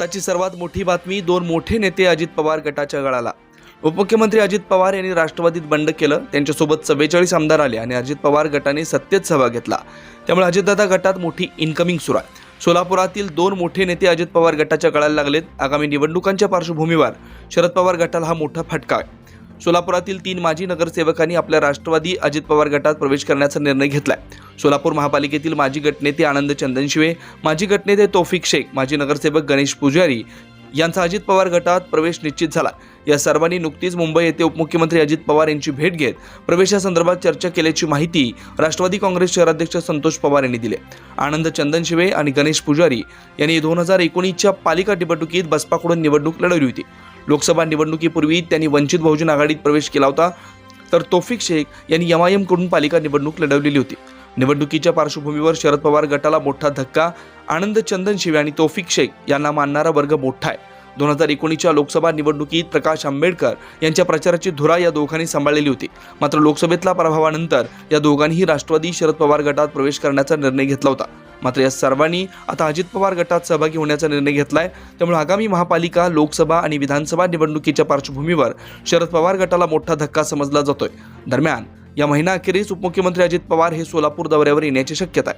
आत्ताची सर्वात मोठी बातमी दोन मोठे नेते अजित पवार गटाच्या गळाला. उपमुख्यमंत्री अजित पवार यांनी राष्ट्रवादीत बंड केलं त्यांच्यासोबत चव्वेचाळीस आमदार आले आणि अजित पवार गटाने सत्तेत सहभाग घेतला. त्यामुळे अजितदादा गटात मोठी इन्कमिंग सुरू आहे. सोलापुरातील दोन मोठे नेते अजित पवार गटाच्या गळाला लागलेत. आगामी निवडणुकांच्या पार्श्वभूमीवर शरद पवार गटाला हा मोठा फटका आहे. सोलापुरातील तीन माजी नगरसेवकांनी आपल्या राष्ट्रवादी अजित पवार गटात प्रवेश करण्याचा निर्णय घेतलाय. सोलापूर महापालिकेतील माजी गटनेते आनंद चंदनशिवे माजी गटनेते तौफिक शेख माजी नगरसेवक गणेश पुजारी यांचा अजित पवार गटात प्रवेश निश्चित झाला. या सर्वांनी नुकतीच मुंबई येथे उपमुख्यमंत्री अजित पवार यांची भेट घेत प्रवेशासंदर्भात चर्चा केल्याची माहिती राष्ट्रवादी काँग्रेस शहराध्यक्ष संतोष पवार यांनी दिली. आनंद चंदनशिवे आणि गणेश पुजारी यांनी दोन हजार एकोणीसच्या पालिका निवडणुकीत बसपाकडून निवडणूक लढवली होती. लोकसभा निवडणुकीपूर्वी त्यांनी वंचित बहुजन आघाडीत प्रवेश केला होता. तर तोफिक शेख यांनी एम एमकडून पालिका निवडणूक लढवलेली होती. निवडणुकीच्या पार्श्वभूमीवर शरद पवार गटाला मोठा धक्का आनंद चंदन शिवे आणि तोफिक शेख यांना मानणारा वर्ग मोठा आहे. दोन हजार एकोणीसच्या लोकसभा निवडणुकीत प्रकाश आंबेडकर यांच्या प्रचाराची धुरा या दोघांनी सांभाळलेली होती. मात्र लोकसभेतल्या पराभवानंतर या दोघांनीही राष्ट्रवादी शरद पवार गटात प्रवेश करण्याचा निर्णय घेतला होता. मात्र या सर्वांनी आता अजित पवार गटात सहभागी होण्याचा निर्णय घेतलाय. त्यामुळे आगामी महापालिका लोकसभा आणि विधानसभा निवडणुकीच्या पार्श्वभूमीवर शरद पवार गटाला मोठा धक्का समजला जातोय. दरम्यान या महिना अखेरीस उपमुख्यमंत्री अजित पवार हे सोलापूर दौऱ्यावर येण्याची शक्यता आहे.